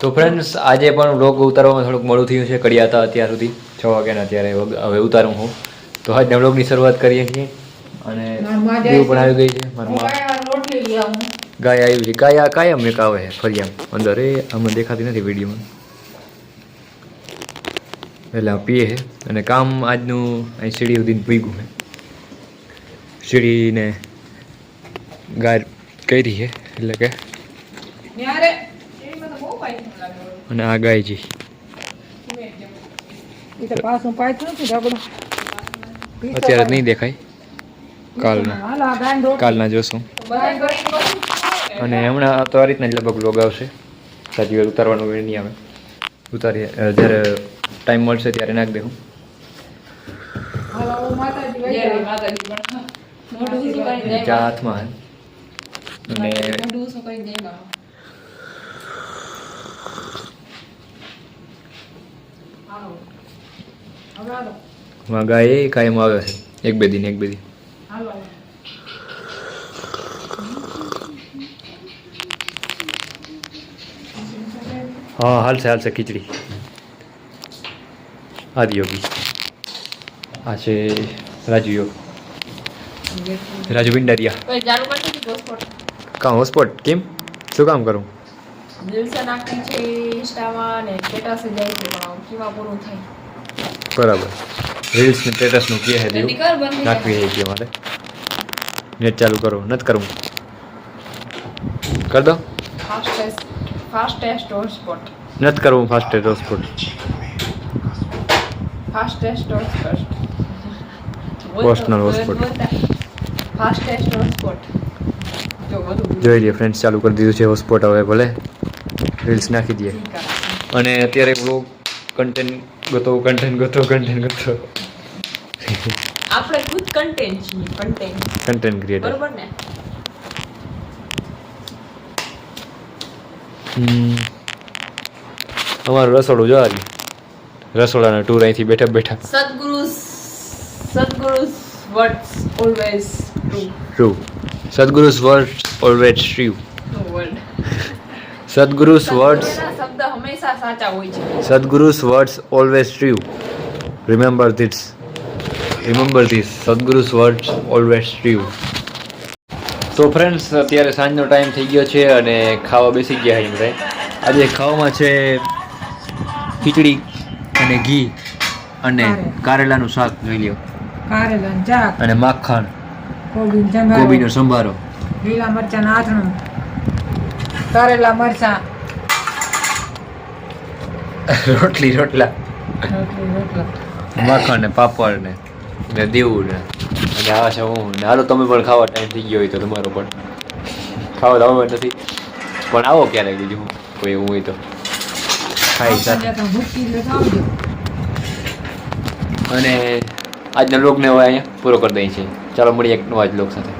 તો ફ્રેન્ડ્સ આજે પણ વ્લોગ ઉતારવામાં થોડુંક મોડું થયું છે કડિયા હતા અત્યાર સુધી છ વાગ્યાના અત્યારે હવે ઉતારું હું. તો આજના વ્લોગની શરૂઆત કરીએ છીએ. અને દીવ પણ આવી ગઈ છે ગાય આવી. છે. ગાય કાયમ એક આવે છે ફરી આમ અંદર એ આમાં દેખાતી નથી વિડીયોમાં. એટલે પીએ છે. અને કામ આજનું અહીં સીડી સુધીને પૂગ્યું મેં સીડીને ગાય કરી છે એટલે કે ન્યારે એમાં તો બહુ પાછું લાગે અને આ ગાય છે. એ તો પાછું પાછું નથી ઢગલો. અત્યારે નહીં દેખાય. કાલના. કાલના જોશું. અને હમણાં તો આ રીતના જ લગભગ લોગ આવશે. સાચી વાર ઉતારવાનું નહીં આવે. ઉતારીએ જ્યારે ટાઈમ મળશે ત્યારે નાખી દેવું. હાથમાં અને મોઢું ઊંચું કરીને જય માં. હાલો. હવે હાલો. માં ગાય કાયમ આવે છે. એક બે દિન એક બે દિન. હાલો. હા હાલશે હાલશે ખીચડી. આદિયોગી આ છે રાજુ યોગ. રાજુ ભિંડારિયા? કામ હોસ્પોટ કેમ? શું કામ કરું? રીલ્સ નાખી છે ઇન્સ્ટામાં ને સ્ટેટસ જાય છે પણ કેવા પૂરું થાય બરાબર રીલ્સ ને સ્ટેટસનું નું કે થઈ નાખવી હે કે મારે નેટ ચાલુ કરો નથી કરવું કર દો ફાસ્ટેસ્ટ ફાસ્ટેસ્ટ હોટસ્પોટ નથી કરવું fast hotspot fastest hotspot Personal hotspot. Fastest hotspot જોઈ લઈએ ફ્રેન્ડ્સ ચાલુ કરી દીધું છે હોસ્પોટ હવે ભલે રીલ્સ નાખી દઈએ. અને અત્યારે બ્લોગ કન્ટેન્ટ ગતો કન્ટેન્ટ ગતો કન્ટેન્ટ ગતો. આપણે ખુદ કન્ટેન્ટ છીએ કન્ટેન્ટ કન્ટેન્ટ ક્રિએટર બરોબર ને? અમારું રસોડું જો આવી રસોડાના ટૂર અહીંથી બેઠા બેઠા. Sadhguru Sadhguru words always true true Sadhguru's words always true word Sadhguru's words શબ્દ હંમેશા સાચા હોય છે. Sadhguru's words always true remember this remember this Sadhguru's words always true તો ફ્રેન્ડ્સ અત્યારે સાંજનો ટાઈમ થઈ ગયો છે અને ખાવા બેસી ગયા એમ આજે ખાવામાં છે ખીચડી અને ઘી અને કારેલાનું શાક જોઈ લ્યો. કારેલાનું શાક. અને માખણ. કોબી કોબીનો સંભારો. લીલા મરચાના આથણું કારેલા મરચા. રોટલી રોટલા. મખણ ને પાપડ ને ને દેવું ને. અને આ છે હું ને. હાલો તમે પણ ખાવા ટાઈમ થઈ ગયો હોય તો તમારો પણ. ખાવા તો આવવા નથી. પણ આવો ક્યારેક બીજું કોઈ એવું હોય તો. ખાઈ સાથે. અને આજના લોકને હવે અહીંયા પૂરો કરી દઈએ છીએ. ચાલો મળીએ એક નવા જ લોક સાથે.